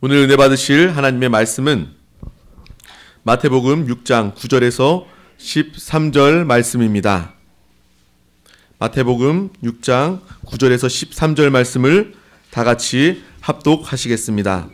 오늘 은혜 받으실 하나님의 말씀은 마태복음 6장 9절에서 13절 말씀입니다. 마태복음 6장 9절에서 13절 말씀을 다 같이 합독하시겠습니다.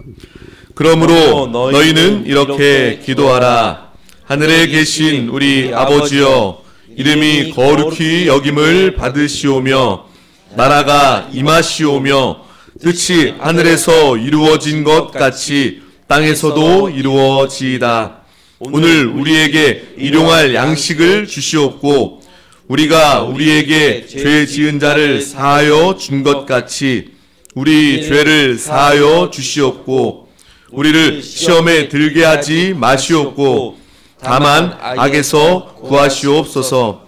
그러므로 너희는 이렇게 기도하라. 하늘에 계신 우리 아버지여, 이름이 거룩히 여김을 받으시오며, 나라가 임하시오며, 뜻이 하늘에서 이루어진 것 같이 땅에서도 이루어지이다. 오늘 우리에게 일용할 양식을 주시옵고, 우리가 우리에게 죄 지은 자를 사하여 준 것 같이 우리 죄를 사하여 주시옵고 우리를 시험에 들게 하지 마시옵고 다만 악에서 구하시옵소서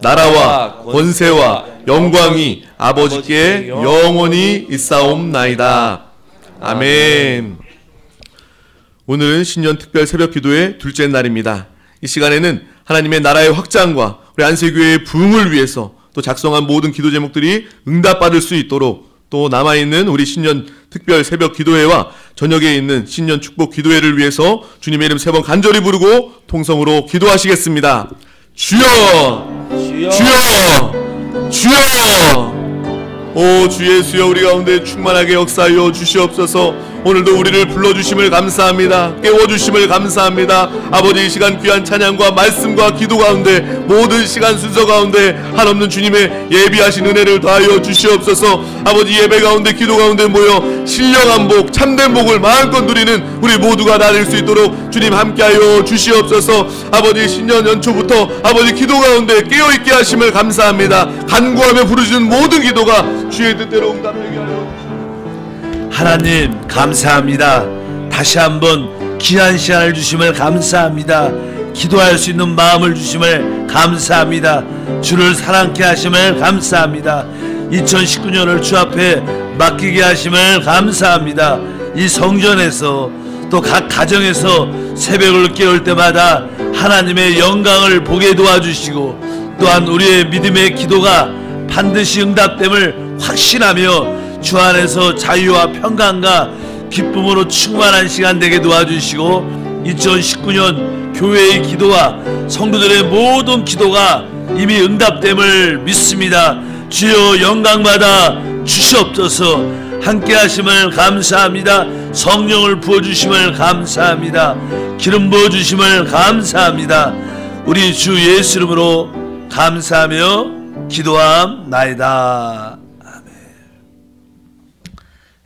나라와 권세와 영광이 아버지께 영원히 있사옵나이다. 아멘. 오늘은 신년 특별 새벽 기도의 둘째 날입니다. 이 시간에는 하나님의 나라의 확장과 우리 안세교회의 부흥을 위해서 또 작성한 모든 기도 제목들이 응답받을 수 있도록 또 남아있는 우리 신년 특별 새벽 기도회와 저녁에 있는 신년 축복 기도회를 위해서 주님의 이름 세 번 간절히 부르고 통성으로 기도하시겠습니다. 주여! 주여! 주여! 오, 주 예수여 우리 가운데 충만하게 역사하여 주시옵소서 오늘도 우리를 불러주심을 감사합니다. 깨워주심을 감사합니다. 아버지 이 시간 귀한 찬양과 말씀과 기도 가운데 모든 시간 순서 가운데 한없는 주님의 예비하신 은혜를 더하여 주시옵소서 아버지 예배 가운데 기도 가운데 모여 신령한 복 참된 복을 마음껏 누리는 우리 모두가 나릴 수 있도록 주님 함께하여 주시옵소서 아버지 신년 연초부터 아버지 기도 가운데 깨어있게 하심을 감사합니다. 간구하며 부르짖는 모든 기도가 주의 뜻대로 응답되게 하여 하나님 감사합니다. 다시 한번 귀한 시간을 주심을 감사합니다. 기도할 수 있는 마음을 주심을 감사합니다. 주를 사랑케 하심을 감사합니다. 2019년을 주 앞에 맡기게 하심을 감사합니다. 이 성전에서 또 각 가정에서 새벽을 깨울 때마다 하나님의 영광을 보게 도와주시고 또한 우리의 믿음의 기도가 반드시 응답됨을 확신하며 주 안에서 자유와 평강과 기쁨으로 충만한 시간 되게 도와주시고 2019년 교회의 기도와 성도들의 모든 기도가 이미 응답됨을 믿습니다. 주여 영광받아 주시옵소서 함께 하심을 감사합니다. 성령을 부어 주심을 감사합니다. 기름 부어 주심을 감사합니다. 우리 주 예수 이름으로 감사하며 기도함 나이다.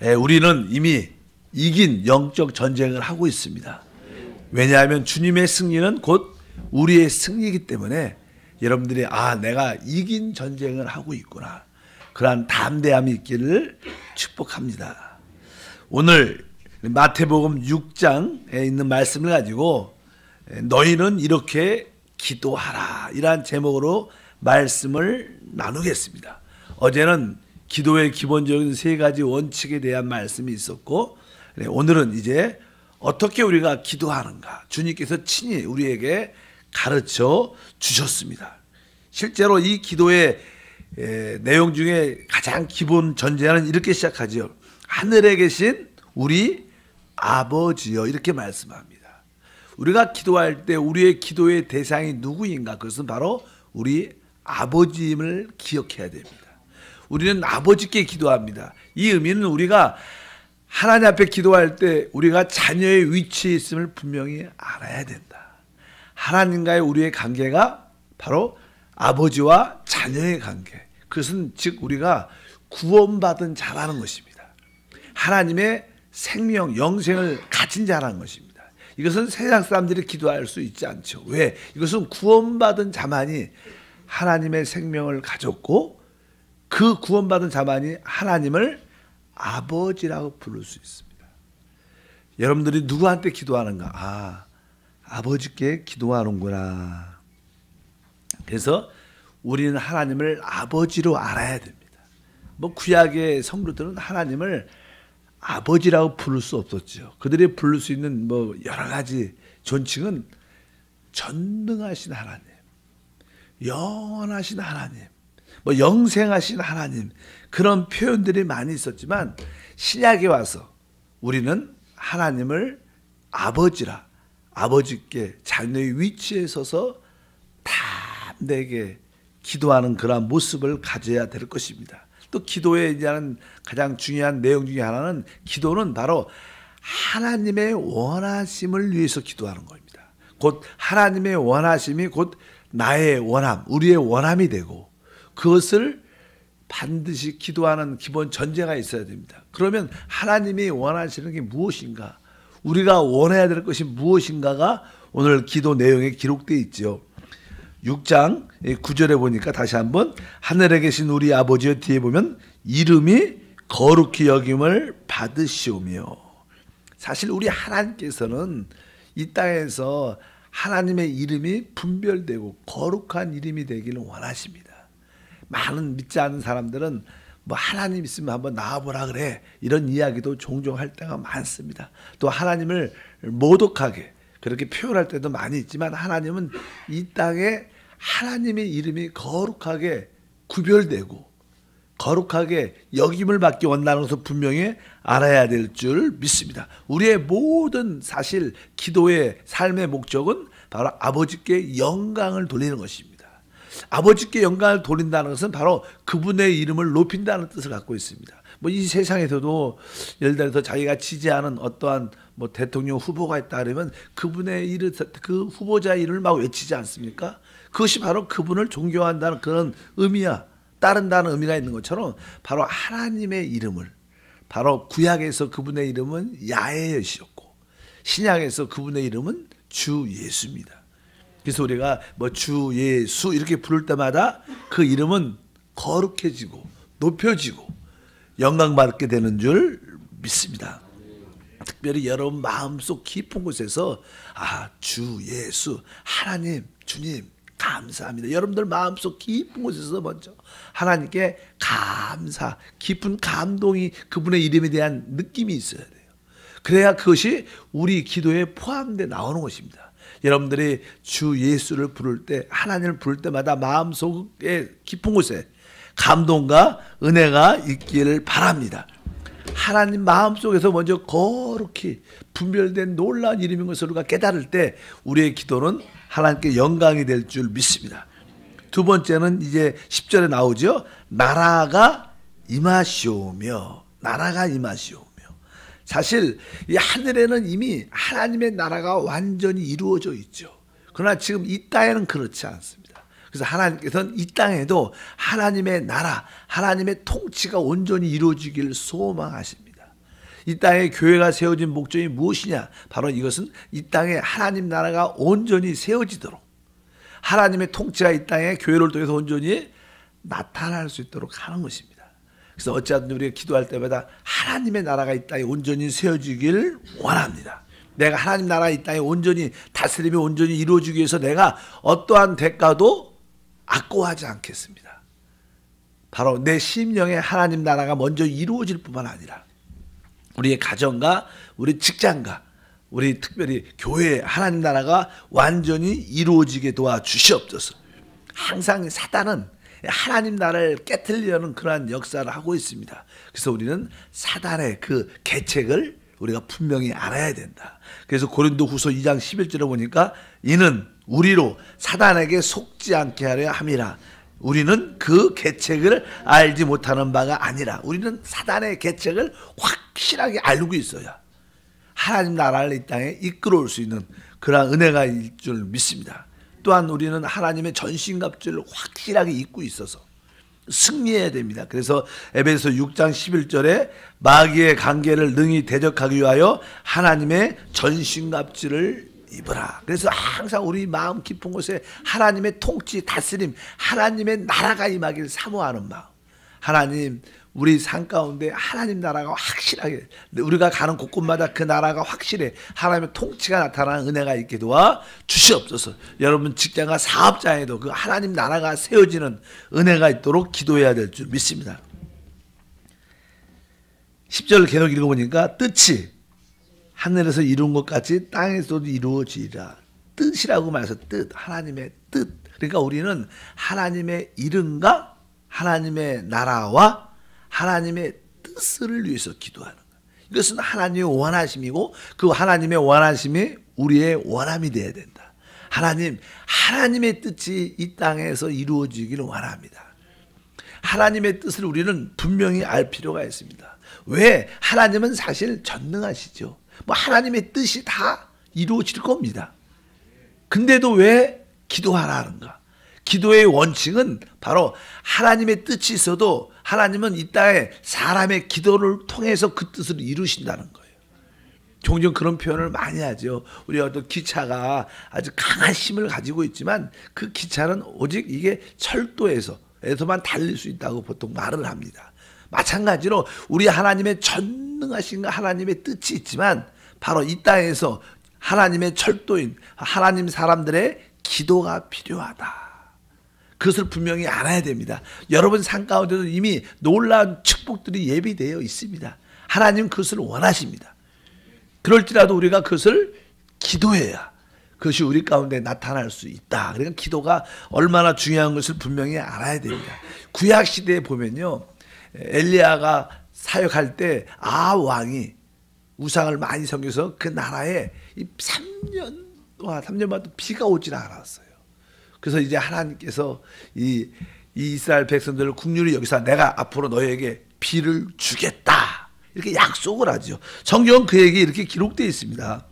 예, 우리는 이미 이긴 영적 전쟁을 하고 있습니다. 왜냐하면 주님의 승리는 곧 우리의 승리이기 때문에 여러분들이 아 내가 이긴 전쟁을 하고 있구나 그러한 담대함이 있기를 축복합니다. 오늘 마태복음 6장에 있는 말씀을 가지고 너희는 이렇게 기도하라 이러한 제목으로 말씀을 나누겠습니다. 어제는 기도의 기본적인 세 가지 원칙에 대한 말씀이 있었고 네, 오늘은 이제 어떻게 우리가 기도하는가 주님께서 친히 우리에게 가르쳐 주셨습니다. 실제로 이 기도의 내용 중에 가장 기본 전제는 이렇게 시작하죠. 하늘에 계신 우리 아버지여 이렇게 말씀합니다. 우리가 기도할 때 우리의 기도의 대상이 누구인가? 그것은 바로 우리 아버지임을 기억해야 됩니다. 우리는 아버지께 기도합니다. 이 의미는 우리가 하나님 앞에 기도할 때 우리가 자녀의 위치에 있음을 분명히 알아야 된다. 하나님과의 우리의 관계가 바로 아버지와 자녀의 관계. 그것은 즉 우리가 구원받은 자라는 것입니다. 하나님의 생명, 영생을 가진 자라는 것입니다. 이것은 세상 사람들이 기도할 수 있지 않죠. 왜? 이것은 구원받은 자만이 하나님의 생명을 가졌고 그 구원받은 자만이 하나님을 아버지라고 부를 수 있습니다. 여러분들이 누구한테 기도하는가? 아, 아버지께 기도하는구나. 그래서 우리는 하나님을 아버지로 알아야 됩니다. 뭐 구약의 성도들은 하나님을 아버지라고 부를 수 없었죠. 그들이 부를 수 있는 뭐 여러 가지 존칭은 전능하신 하나님, 영원하신 하나님, 뭐 영생하신 하나님 그런 표현들이 많이 있었지만 신약에 와서 우리는 하나님을 아버지라 아버지께 자녀의 위치에 서서 담대게 기도하는 그러한 모습을 가져야 될 것입니다. 또 기도에 대한 가장 중요한 내용 중에 하나는 기도는 바로 하나님의 원하심을 위해서 기도하는 겁니다. 곧 하나님의 원하심이 곧 나의 원함, 우리의 원함이 되고 그것을 반드시 기도하는 기본 전제가 있어야 됩니다. 그러면 하나님이 원하시는 게 무엇인가? 우리가 원해야 될 것이 무엇인가가 오늘 기도 내용에 기록되어 있죠. 6장 9절에 보니까 다시 한번 하늘에 계신 우리 아버지의 뒤에 보면 이름이 거룩히 여김을 받으시오며 사실 우리 하나님께서는 이 땅에서 하나님의 이름이 분별되고 거룩한 이름이 되기를 원하십니다. 많은 믿지 않는 사람들은 뭐 하나님 있으면 한번 나와보라 그래 이런 이야기도 종종 할 때가 많습니다. 또 하나님을 모독하게 그렇게 표현할 때도 많이 있지만 하나님은 이 땅에 하나님의 이름이 거룩하게 구별되고 거룩하게 여김을 받기 원하는 것을 분명히 알아야 될 줄 믿습니다. 우리의 모든 사실 기도의 삶의 목적은 바로 아버지께 영광을 돌리는 것입니다. 아버지께 영광을 돌린다는 것은 바로 그분의 이름을 높인다는 뜻을 갖고 있습니다. 뭐 이 세상에서도 예를 들어서 자기가 지지하는 어떠한 뭐 대통령 후보가 있다 그러면 그분의 이름 그 후보자 이름을 막 외치지 않습니까? 그것이 바로 그분을 존경한다는 그런 의미야. 따른다는 의미가 있는 것처럼 바로 하나님의 이름을 바로 구약에서 그분의 이름은 야훼였고 신약에서 그분의 이름은 주 예수입니다. 그래서 우리가 뭐 주 예수 이렇게 부를 때마다 그 이름은 거룩해지고 높여지고 영광 받게 되는 줄 믿습니다. 특별히 여러분 마음속 깊은 곳에서 아, 주 예수 하나님 주님 감사합니다. 여러분들 마음속 깊은 곳에서 먼저 하나님께 감사, 깊은 감동이 그분의 이름에 대한 느낌이 있어야 돼요. 그래야 그것이 우리 기도에 포함돼 나오는 것입니다. 여러분들이 주 예수를 부를 때 하나님을 부를 때마다 마음속에 깊은 곳에 감동과 은혜가 있기를 바랍니다. 하나님 마음속에서 먼저 거룩히 분별된 놀라운 이름인 것을 우리가 깨달을 때 우리의 기도는 하나님께 영광이 될 줄 믿습니다. 두 번째는 이제 10절에 나오죠. 나라가 임하시오며 나라가 임하시오며 사실 이 하늘에는 이미 하나님의 나라가 완전히 이루어져 있죠. 그러나 지금 이 땅에는 그렇지 않습니다. 그래서 하나님께서는 이 땅에도 하나님의 나라, 하나님의 통치가 온전히 이루어지기를 소망하십니다. 이 땅에 교회가 세워진 목적이 무엇이냐? 바로 이것은 이 땅에 하나님 나라가 온전히 세워지도록 하나님의 통치가 이 땅에 교회를 통해서 온전히 나타날 수 있도록 하는 것입니다. 그래서 어찌하든 우리가 기도할 때마다 하나님의 나라가 이 땅에 온전히 세워지길 원합니다. 내가 하나님 나라 이 땅에 온전히 다스림이 온전히 이루어지기 위해서 내가 어떠한 대가도 아까워하지 않겠습니다. 바로 내 심령에 하나님 나라가 먼저 이루어질 뿐만 아니라 우리의 가정과 우리 직장과 우리 특별히 교회 하나님 나라가 완전히 이루어지게 도와 주시옵소서. 항상 사단은 하나님 나라를 깨뜨리려는 그러한 역사를 하고 있습니다. 그래서 우리는 사단의 그 계책을 우리가 분명히 알아야 된다. 그래서 고린도 후서 2장 11절에 보니까 이는 우리로 사단에게 속지 않게 하려 함이라. 우리는 그 계책을 알지 못하는 바가 아니라 우리는 사단의 계책을 확실하게 알고 있어야 하나님 나라를 이 땅에 이끌어올 수 있는 그러한 은혜가 일 줄 믿습니다. 또한 우리는 하나님의 전신갑주를 확실하게 입고 있어서 승리해야 됩니다. 그래서 에베소 6장 11절에 마귀의 관계를 능히 대적하기 위하여 하나님의 전신갑주를 입어라. 그래서 항상 우리 마음 깊은 곳에 하나님의 통치, 다스림, 하나님의 나라가 임하길 사모하는 마음. 하나님, 우리 삶 가운데 하나님 나라가 확실하게 우리가 가는 곳곳마다 그 나라가 확실해 하나님의 통치가 나타나는 은혜가 있게 도와 주시옵소서. 여러분 직장과 사업장에도 그 하나님 나라가 세워지는 은혜가 있도록 기도해야 될 줄 믿습니다. 10절 계속 읽어보니까 뜻이 하늘에서 이룬 것 같이 땅에서도 이루어지리라. 뜻이라고 말해서 뜻, 하나님의 뜻. 그러니까 우리는 하나님의 이름과 하나님의 나라와 하나님의 뜻을 위해서 기도하는 거예요. 이것은 하나님의 원하심이고 그 하나님의 원하심이 우리의 원함이 되어야 된다. 하나님, 하나님의 뜻이 이 땅에서 이루어지기를 원합니다. 하나님의 뜻을 우리는 분명히 알 필요가 있습니다. 왜? 하나님은 사실 전능하시죠. 뭐 하나님의 뜻이 다 이루어질 겁니다. 근데도 왜 기도하라는가? 기도의 원칙은 바로 하나님의 뜻이 있어도 하나님은 이 땅에 사람의 기도를 통해서 그 뜻을 이루신다는 거예요. 종종 그런 표현을 많이 하죠. 우리 어떤 기차가 아주 강한 힘을 가지고 있지만 그 기차는 오직 이게 철도에서 에서만 달릴 수 있다고 보통 말을 합니다. 마찬가지로 우리 하나님의 전능하신 하나님의 뜻이 있지만 바로 이 땅에서 하나님의 철도인 하나님 사람들의 기도가 필요하다. 그것을 분명히 알아야 됩니다. 여러분 삶 가운데도 이미 놀라운 축복들이 예비되어 있습니다. 하나님 그것을 원하십니다. 그럴지라도 우리가 그것을 기도해야 그것이 우리 가운데 나타날 수 있다. 그러니까 기도가 얼마나 중요한 것을 분명히 알아야 됩니다. 구약 시대에 보면요. 엘리야가 사역할 때 아 왕이 우상을 많이 섬겨서 그 나라에 3년 동안 3년 동안 비가 오질 않았어요. 그래서 이제 하나님께서 이, 이 이스라엘 백성들을 국률이 여기서 내가 앞으로 너에게 비를 주겠다. 이렇게 약속을 하죠. 성경은 그에게 이렇게 기록되어 있습니다.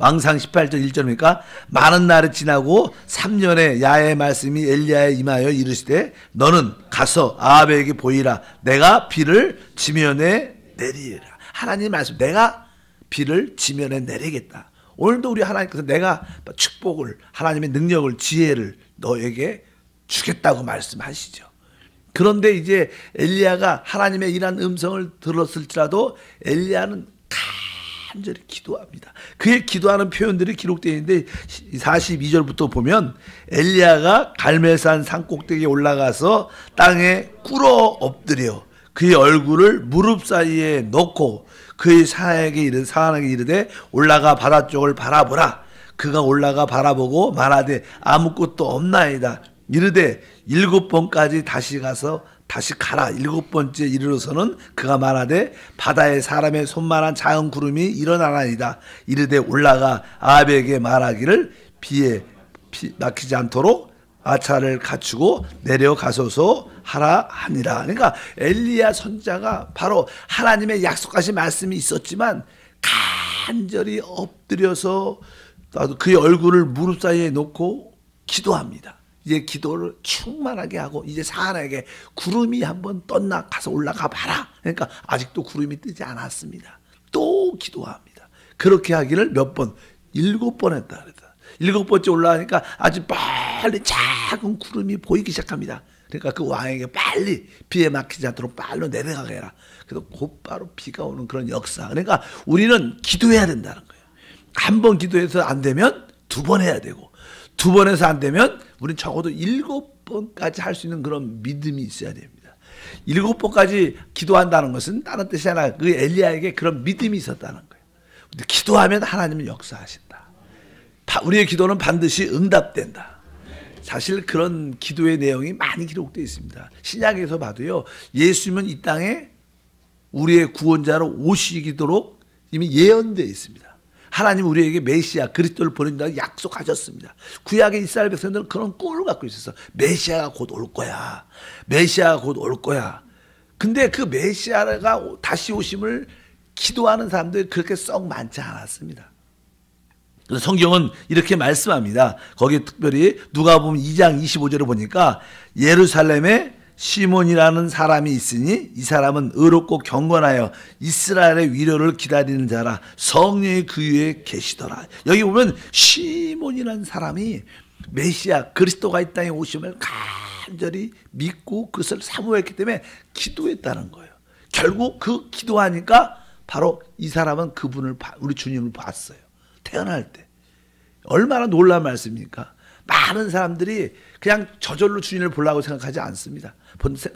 왕상 18절 1절이니까 많은 날이 지나고 3년의 야의 말씀이 엘리야에 임하여 이르시되 너는 가서 아합에게 보이라 내가 비를 지면에 내리라 하나님 말씀 내가 비를 지면에 내리겠다 오늘도 우리 하나님께서 내가 축복을 하나님의 능력을 지혜를 너에게 주겠다고 말씀하시죠 그런데 이제 엘리야가 하나님의 이런 음성을 들었을지라도 엘리야는 간절히 기도합니다. 그의 기도하는 표현들이 기록되어 있는데 42절부터 보면 엘리야가 갈멜산 산 꼭대기에 올라가서 땅에 꿇어 엎드려 그의 얼굴을 무릎 사이에 넣고 그의 사에게 이르 사한에게 이르되 올라가 바다 쪽을 바라보라. 그가 올라가 바라보고 말하되 아무것도 없나이다. 이르되 일곱 번까지 다시 가서 다시 가라 일곱 번째 이르러서는 그가 말하되 바다에 사람의 손만한 작은 구름이 일어나나이다 이르되 올라가 아합에게 말하기를 비에 비, 막히지 않도록 아차를 갖추고 내려가소서 하라 하니라 그러니까 엘리야 선자가 바로 하나님의 약속하신 말씀이 있었지만 간절히 엎드려서 그의 얼굴을 무릎 사이에 놓고 기도합니다 이제 기도를 충만하게 하고 이제 사안에게 구름이 한번 떴나 가서 올라가 봐라. 그러니까 아직도 구름이 뜨지 않았습니다. 또 기도합니다. 그렇게 하기를 몇 번? 일곱 번 했다 그랬다. 일곱 번째 올라가니까 아주 빨리 작은 구름이 보이기 시작합니다. 그러니까 그 왕에게 빨리 비에 막히지 않도록 빨리 내려가게 해라. 그래서 곧바로 비가 오는 그런 역사. 그러니까 우리는 기도해야 된다는 거예요. 한 번 기도해서 안 되면 두 번 해야 되고 두 번에서 안 되면 우리는 적어도 일곱 번까지 할 수 있는 그런 믿음이 있어야 됩니다. 일곱 번까지 기도한다는 것은 다른 뜻이 아니라 그 엘리야에게 그런 믿음이 있었다는 거예요. 기도하면 하나님은 역사하신다. 우리의 기도는 반드시 응답된다. 사실 그런 기도의 내용이 많이 기록되어 있습니다. 신약에서 봐도요. 예수님은 이 땅에 우리의 구원자로 오시기도록 이미 예언되어 있습니다. 하나님 우리에게 메시아 그리스도를 보낸다고 약속하셨습니다. 구약의 이스라엘 백성들은 그런 꿈을 갖고 있었어. 메시아가 곧 올 거야. 메시아가 곧 올 거야. 근데 그 메시아가 다시 오심을 기도하는 사람들이 그렇게 썩 많지 않았습니다. 그래서 성경은 이렇게 말씀합니다. 거기 특별히 누가 보면 2장 25절을 보니까 예루살렘에 시몬이라는 사람이 있으니 이 사람은 의롭고 경건하여 이스라엘의 위로를 기다리는 자라 성령이 그 위에 계시더라. 여기 보면 시몬이라는 사람이 메시아 그리스도가 이 땅에 오심을 간절히 믿고 그것을 사모했기 때문에 기도했다는 거예요. 결국 그 기도하니까 바로 이 사람은 그분을 우리 주님을 봤어요. 태어날 때. 얼마나 놀라운 말씀입니까? 많은 사람들이 그냥 저절로 주님을 보려고 생각하지 않습니다.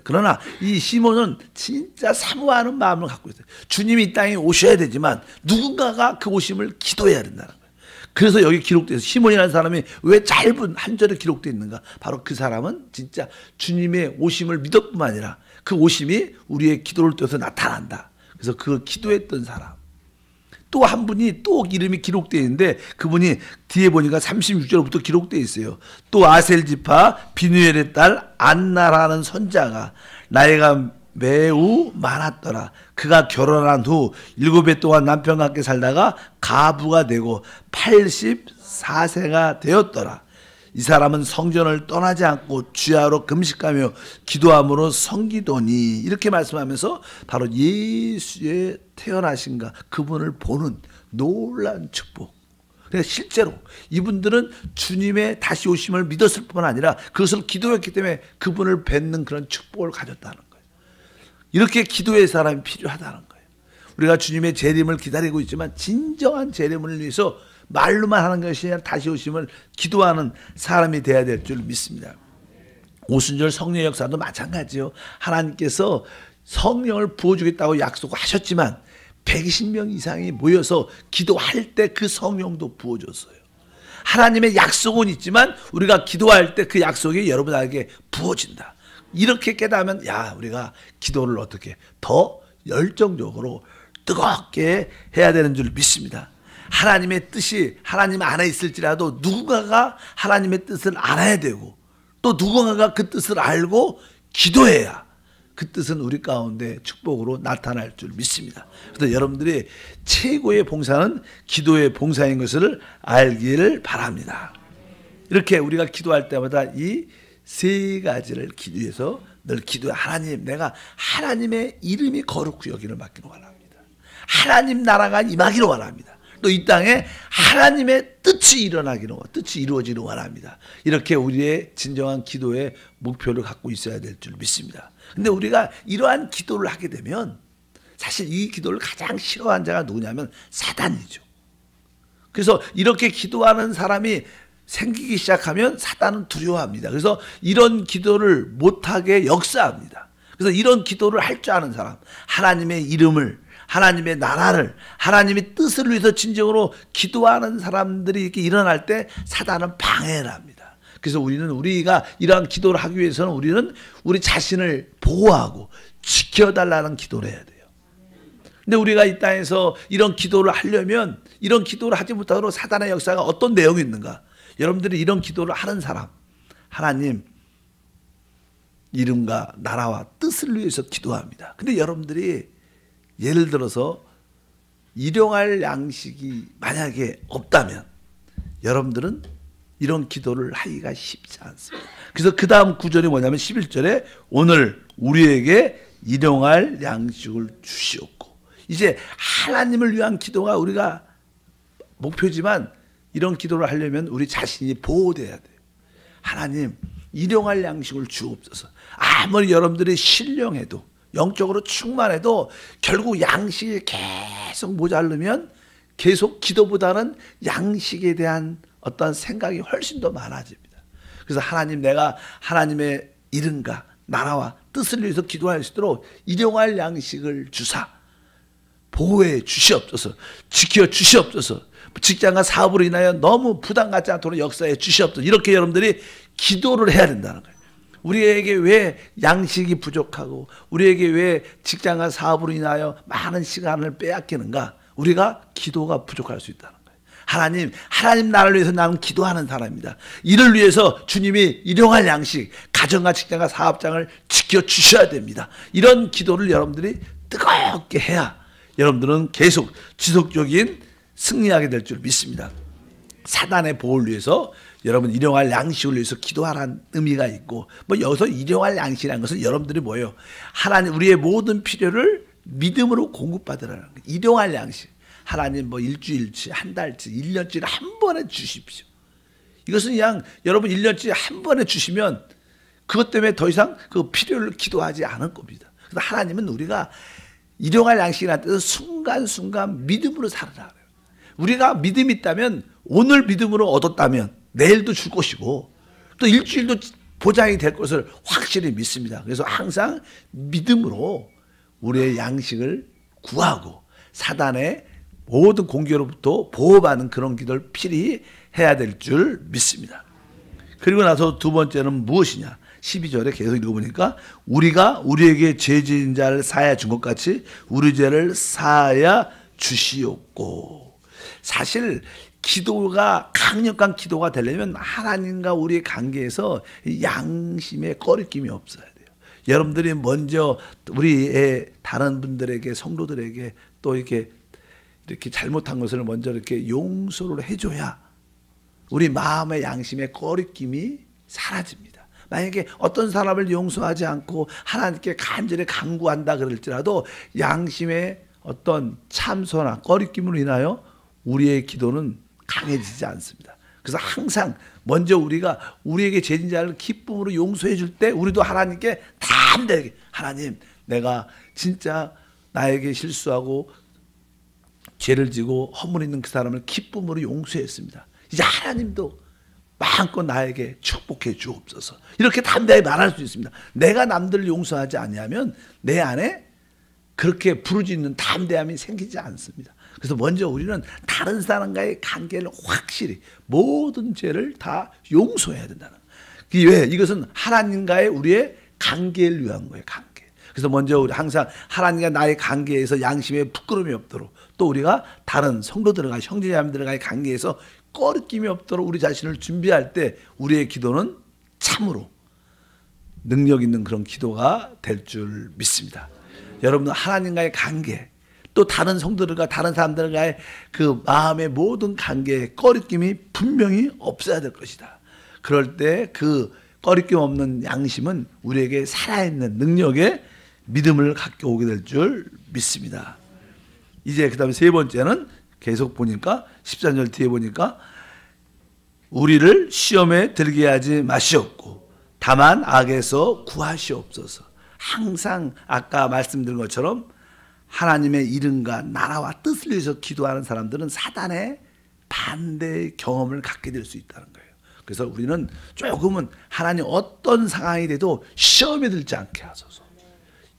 그러나 이 시몬은 진짜 사모하는 마음을 갖고 있어요. 주님이 이 땅에 오셔야 되지만 누군가가 그 오심을 기도해야 된다는 거예요. 그래서 여기 기록돼서 시몬이라는 사람이 왜 짧은 한 절에 기록되어 있는가? 바로 그 사람은 진짜 주님의 오심을 믿었뿐만 아니라 그 오심이 우리의 기도를 통해서 나타난다. 그래서 그 기도했던 사람. 또 한 분이 또 이름이 기록되어 있는데 그분이 뒤에 보니까 36절부터 기록되어 있어요. 또 아셀 지파 비누엘의 딸 안나라는 선자가 나이가 매우 많았더라. 그가 결혼한 후 일곱 해 동안 남편과 함께 살다가 가부가 되고 84세가 되었더라. 이 사람은 성전을 떠나지 않고 주야로 금식하며 기도함으로 성기도니 이렇게 말씀하면서 바로 예수의 태어나신가 그분을 보는 놀란 축복. 그러니까 실제로 이분들은 주님의 다시 오심을 믿었을 뿐 아니라 그것을 기도했기 때문에 그분을 뵙는 그런 축복을 가졌다는 거예요. 이렇게 기도의 사람이 필요하다는 거예요. 우리가 주님의 재림을 기다리고 있지만 진정한 재림을 위해서 말로만 하는 것이 아니라 다시 오심을 기도하는 사람이 돼야 될 줄 믿습니다. 오순절 성령 역사도 마찬가지요. 하나님께서 성령을 부어주겠다고 약속하셨지만 120명 이상이 모여서 기도할 때 그 성령도 부어줬어요. 하나님의 약속은 있지만 우리가 기도할 때 그 약속이 여러분에게 부어진다. 이렇게 깨닫으면 야 우리가 기도를 어떻게 더 열정적으로 뜨겁게 해야 되는 줄 믿습니다. 하나님의 뜻이 하나님 안에 있을지라도 누군가가 하나님의 뜻을 알아야 되고 또 누군가가 그 뜻을 알고 기도해야 그 뜻은 우리 가운데 축복으로 나타날 줄 믿습니다. 그래서 여러분들이 최고의 봉사는 기도의 봉사인 것을 알기를 바랍니다. 이렇게 우리가 기도할 때마다 이 세 가지를 기도해서 늘 기도해 하나님 내가 하나님의 이름이 거룩히 여기를 맡기로 원합니다. 하나님 나라가 임하기를 원합니다. 또 이 땅에 하나님의 뜻이 일어나기를 뜻이 이루어지는 원합니다. 이렇게 우리의 진정한 기도의 목표를 갖고 있어야 될 줄 믿습니다. 근데 우리가 이러한 기도를 하게 되면 사실 이 기도를 가장 싫어한 자가 누구냐면 사단이죠. 그래서 이렇게 기도하는 사람이 생기기 시작하면 사단은 두려워합니다. 그래서 이런 기도를 못하게 역사합니다. 그래서 이런 기도를 할 줄 아는 사람, 하나님의 이름을 하나님의 나라를 하나님의 뜻을 위해서 진정으로 기도하는 사람들이 이렇게 일어날 때 사단은 방해를 합니다. 그래서 우리는 우리가 이러한 기도를 하기 위해서는 우리는 우리 자신을 보호하고 지켜달라는 기도를 해야 돼요. 근데 우리가 이 땅에서 이런 기도를 하려면 이런 기도를 하지 못하도록 사단의 역사가 어떤 내용이 있는가? 여러분들이 이런 기도를 하는 사람, 하나님 이름과 나라와 뜻을 위해서 기도합니다. 근데 여러분들이 예를 들어서 일용할 양식이 만약에 없다면 여러분들은 이런 기도를 하기가 쉽지 않습니다. 그래서 그 다음 구절이 뭐냐면 11절에 오늘 우리에게 일용할 양식을 주시옵고 이제 하나님을 위한 기도가 우리가 목표지만 이런 기도를 하려면 우리 자신이 보호돼야 돼요. 하나님 일용할 양식을 주옵소서. 아무리 여러분들이 신령해도 영적으로 충만해도 결국 양식이 계속 모자르면 계속 기도보다는 양식에 대한 어떤 생각이 훨씬 더 많아집니다. 그래서 하나님 내가 하나님의 이름과 나라와 뜻을 위해서 기도할 수 있도록 일용할 양식을 주사 보호해 주시옵소서 지켜 주시옵소서 직장과 사업으로 인하여 너무 부담 갖지 않도록 역사해 주시옵소서 이렇게 여러분들이 기도를 해야 된다는 거예요. 우리에게 왜 양식이 부족하고 우리에게 왜 직장과 사업으로 인하여 많은 시간을 빼앗기는가? 우리가 기도가 부족할 수 있다는 거예요. 하나님, 하나님 나를 위해서 나는 기도하는 사람입니다. 이를 위해서 주님이 일용할 양식, 가정과 직장과 사업장을 지켜 주셔야 됩니다. 이런 기도를 여러분들이 뜨겁게 해야 여러분들은 계속 지속적인 승리하게 될 줄 믿습니다. 사단의 보호를 위해서 여러분 일용할 양식을 위해서 기도하라는 의미가 있고 뭐 여기서 일용할 양식이라는 것은 여러분들이 뭐예요? 하나님 우리의 모든 필요를 믿음으로 공급받으라는 거예요. 일용할 양식. 하나님 뭐 일주일치, 한 달치, 일년치한 번에 주십시오. 이것은 그냥 여러분 일년치한 번에 주시면 그것 때문에 더 이상 그 필요를 기도하지 않을 겁니다. 그래서 하나님은 우리가 일용할 양식이라는 뜻은 순간순간 믿음으로 살아라. 우리가 믿음이 있다면 오늘 믿음으로 얻었다면 내일도 줄 것이고 또 일주일도 보장이 될 것을 확실히 믿습니다. 그래서 항상 믿음으로 우리의 양식을 구하고 사단의 모든 공격로부터 보호받는 그런 기도를 필히 해야 될 줄 믿습니다. 그리고 나서 두 번째는 무엇이냐? 12절에 계속 읽어보니까 우리가 우리에게 죄진 자를 사야 준 것 같이 우리 죄를 사야 주시옵고 사실 기도가 강력한 기도가 되려면 하나님과 우리의 관계에서 양심의 꺼리낌이 없어야 돼요. 여러분들이 먼저 우리의 다른 분들에게 성도들에게 또 이렇게 이렇게 잘못한 것을 먼저 이렇게 용서를 해줘야 우리 마음의 양심의 꺼리낌이 사라집니다. 만약에 어떤 사람을 용서하지 않고 하나님께 간절히 강구한다 그럴지라도 양심의 어떤 참소나 꺼리낌으로 인하여 우리의 기도는 강해지지 않습니다. 그래서 항상 먼저 우리가 우리에게 죄진 자를 기쁨으로 용서해 줄 때 우리도 하나님께 담대하게 하나님 내가 진짜 나에게 실수하고 죄를 지고 허물 있는 그 사람을 기쁨으로 용서했습니다. 이제 하나님도 마음껏 나에게 축복해 주옵소서. 이렇게 담대하게 말할 수 있습니다. 내가 남들을 용서하지 아니하면 내 안에 그렇게 부르짖는 담대함이 생기지 않습니다. 그래서 먼저 우리는 다른 사람과의 관계를 확실히 모든 죄를 다 용서해야 된다는. 왜? 이것은 하나님과의 우리의 관계를 위한 거예요. 관계. 그래서 먼저 우리 항상 하나님과 나의 관계에서 양심에 부끄러움이 없도록 또 우리가 다른 성도들과 형제자매들과의 관계에서 꺼리낌이 없도록 우리 자신을 준비할 때 우리의 기도는 참으로 능력 있는 그런 기도가 될 줄 믿습니다. 여러분 하나님과의 관계 또 다른 성도들과 다른 사람들과의 그 마음의 모든 관계에 꺼리낌이 분명히 없어야 될 것이다. 그럴 때 그 꺼리낌 없는 양심은 우리에게 살아있는 능력의 믿음을 갖게 오게 될 줄 믿습니다. 이제 그 다음에 세 번째는 계속 보니까 14절 뒤에 보니까 우리를 시험에 들게 하지 마시옵고 다만 악에서 구하시옵소서. 항상 아까 말씀드린 것처럼 하나님의 이름과 나라와 뜻을 위해서 기도하는 사람들은 사단의 반대 경험을 갖게 될 수 있다는 거예요. 그래서 우리는 조금은 하나님 어떤 상황이 돼도 시험에 들지 않게 하소서.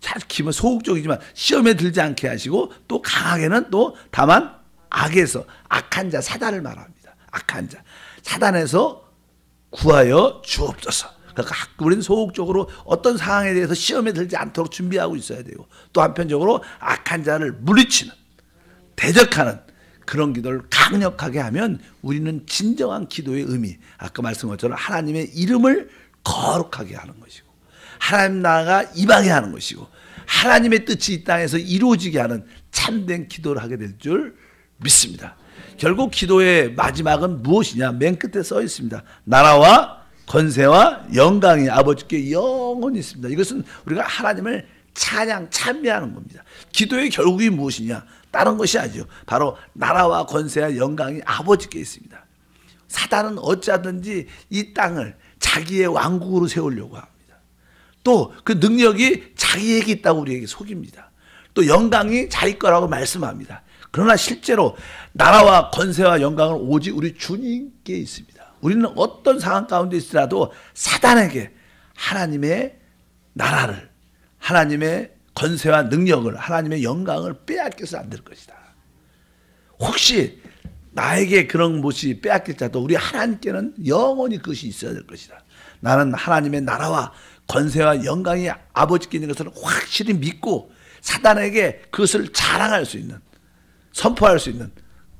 잘 기면 소극적이지만 시험에 들지 않게 하시고 또 강하게는 또 다만 악에서 악한 자 사단을 말합니다. 악한 자 사단에서 구하여 주옵소서. 그러니까 우리는 소극적으로 어떤 상황에 대해서 시험에 들지 않도록 준비하고 있어야 되고 또 한편적으로 악한 자를 물리치는 대적하는 그런 기도를 강력하게 하면 우리는 진정한 기도의 의미 아까 말씀한 것처럼 하나님의 이름을 거룩하게 하는 것이고 하나님 나라가 이방에 하는 것이고 하나님의 뜻이 이 땅에서 이루어지게 하는 참된 기도를 하게 될 줄 믿습니다. 결국 기도의 마지막은 무엇이냐? 맨 끝에 써 있습니다. 나라와 권세와 영광이 아버지께 영원히 있습니다. 이것은 우리가 하나님을 찬양, 찬미하는 겁니다. 기도의 결국이 무엇이냐? 다른 것이 아니죠. 바로 나라와 권세와 영광이 아버지께 있습니다. 사단은 어찌하든지 이 땅을 자기의 왕국으로 세우려고 합니다. 또 그 능력이 자기에게 있다고 우리에게 속입니다. 또 영광이 자기 거라고 말씀합니다. 그러나 실제로 나라와 권세와 영광은 오직 우리 주님께 있습니다. 우리는 어떤 상황 가운데 있더라도 사단에게 하나님의 나라를 하나님의 권세와 능력을 하나님의 영광을 빼앗겨서 안 될 것이다. 혹시 나에게 그런 것이 빼앗길지라도 우리 하나님께는 영원히 그것이 있어야 될 것이다. 나는 하나님의 나라와 권세와 영광이 아버지께 있는 것을 확실히 믿고 사단에게 그것을 자랑할 수 있는 선포할 수 있는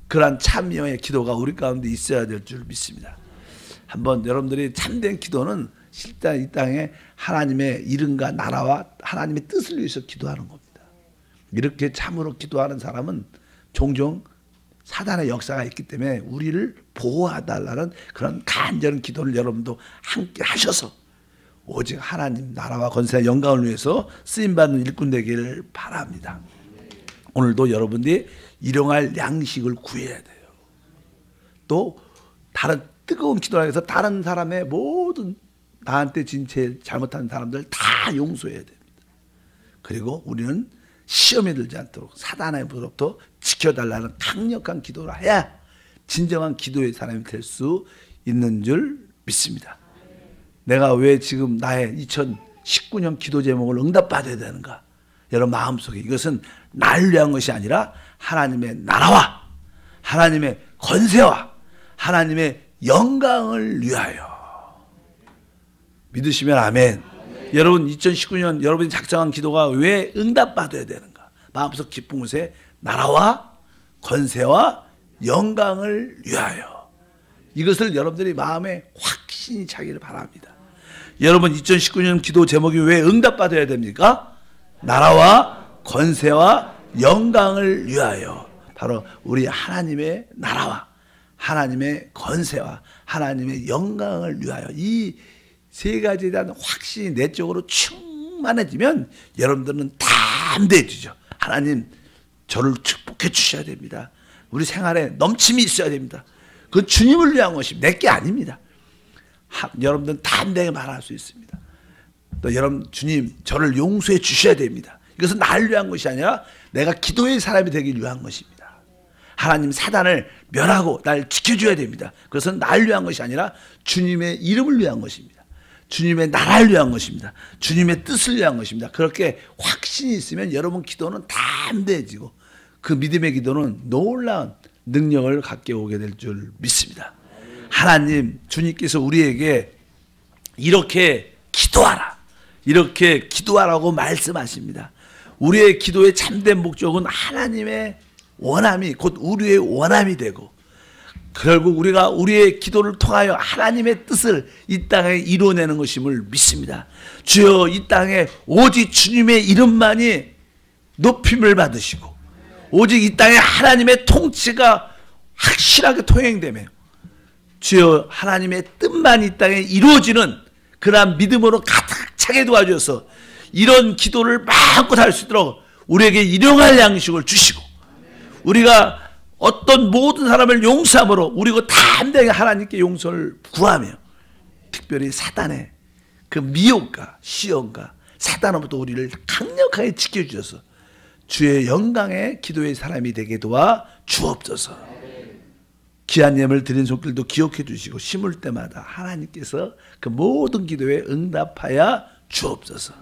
그러한 참여의 기도가 우리 가운데 있어야 될 줄 믿습니다. 한번 여러분들이 참된 기도는 실제 이 땅에 하나님의 이름과 나라와 하나님의 뜻을 위해서 기도하는 겁니다. 이렇게 참으로 기도하는 사람은 종종 사단의 역사가 있기 때문에 우리를 보호하달라는 그런 간절한 기도를 여러분도 함께 하셔서 오직 하나님 나라와 권세와 영광을 위해서 쓰임받는 일꾼 되기를 바랍니다. 오늘도 여러분들이 일용할 양식을 구해야 돼요. 또 다른 뜨거운 기도를 해서 다른 사람의 모든 나한테 진채 잘못한 사람들 다 용서해야 됩니다. 그리고 우리는 시험에 들지 않도록 사단에부터 지켜달라는 강력한 기도를 해야 진정한 기도의 사람이 될 수 있는 줄 믿습니다. 내가 왜 지금 나의 2019년 기도 제목을 응답받아야 되는가? 여러분 마음속에 이것은 나를 위한 것이 아니라 하나님의 나라와 하나님의 권세와 하나님의 영광을 위하여 믿으시면 아멘. 여러분 2019년 여러분이 작정한 기도가 왜 응답받아야 되는가? 마음속 기쁜 곳에 나라와 권세와 영광을 위하여 이것을 여러분들이 마음에 확신이 차기를 바랍니다. 여러분 2019년 기도 제목이 왜 응답받아야 됩니까? 나라와 권세와 영광을 위하여 바로 우리 하나님의 나라와 하나님의 권세와 하나님의 영광을 위하여 이 세 가지에 대한 확신이 내적으로 충만해지면 여러분들은 담대해지죠. 하나님 저를 축복해 주셔야 됩니다. 우리 생활에 넘침이 있어야 됩니다. 그 주님을 위한 것입니다. 내게 아닙니다. 하, 여러분들은 담대하게 말할 수 있습니다. 또 여러분 주님 저를 용서해 주셔야 됩니다. 이것은 나를 위한 것이 아니라 내가 기도의 사람이 되기 위한 것입니다. 하나님 사단을 멸하고 날 지켜줘야 됩니다. 그것은 나를 위한 것이 아니라 주님의 이름을 위한 것입니다. 주님의 나라를 위한 것입니다. 주님의 뜻을 위한 것입니다. 그렇게 확신이 있으면 여러분 기도는 담대해지고 그 믿음의 기도는 놀라운 능력을 갖게 오게 될 줄 믿습니다. 하나님, 주님께서 우리에게 이렇게 기도하라. 이렇게 기도하라고 말씀하십니다. 우리의 기도의 참된 목적은 하나님의 원함이 곧 우리의 원함이 되고 결국 우리가 우리의 기도를 통하여 하나님의 뜻을 이 땅에 이루어내는 것임을 믿습니다. 주여 이 땅에 오직 주님의 이름만이 높임을 받으시고 오직 이 땅에 하나님의 통치가 확실하게 통행되며 주여 하나님의 뜻만 이 땅에 이루어지는 그러한 믿음으로 가득 차게 도와주셔서 이런 기도를 마음껏 할 수 있도록 우리에게 일용할 양식을 주시고 우리가 어떤 모든 사람을 용서함으로 우리가 담대하게 하나님께 용서를 구하며 특별히 사단의 그 미혹과 시험과 사단으로부터 우리를 강력하게 지켜주셔서 주의 영광의 기도의 사람이 되게 도와 주옵소서. 귀한 예물 드린 손길도 기억해 주시고 심을 때마다 하나님께서 그 모든 기도에 응답하여 주옵소서.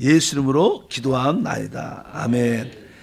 예수 이름으로 기도함나이다. 아멘.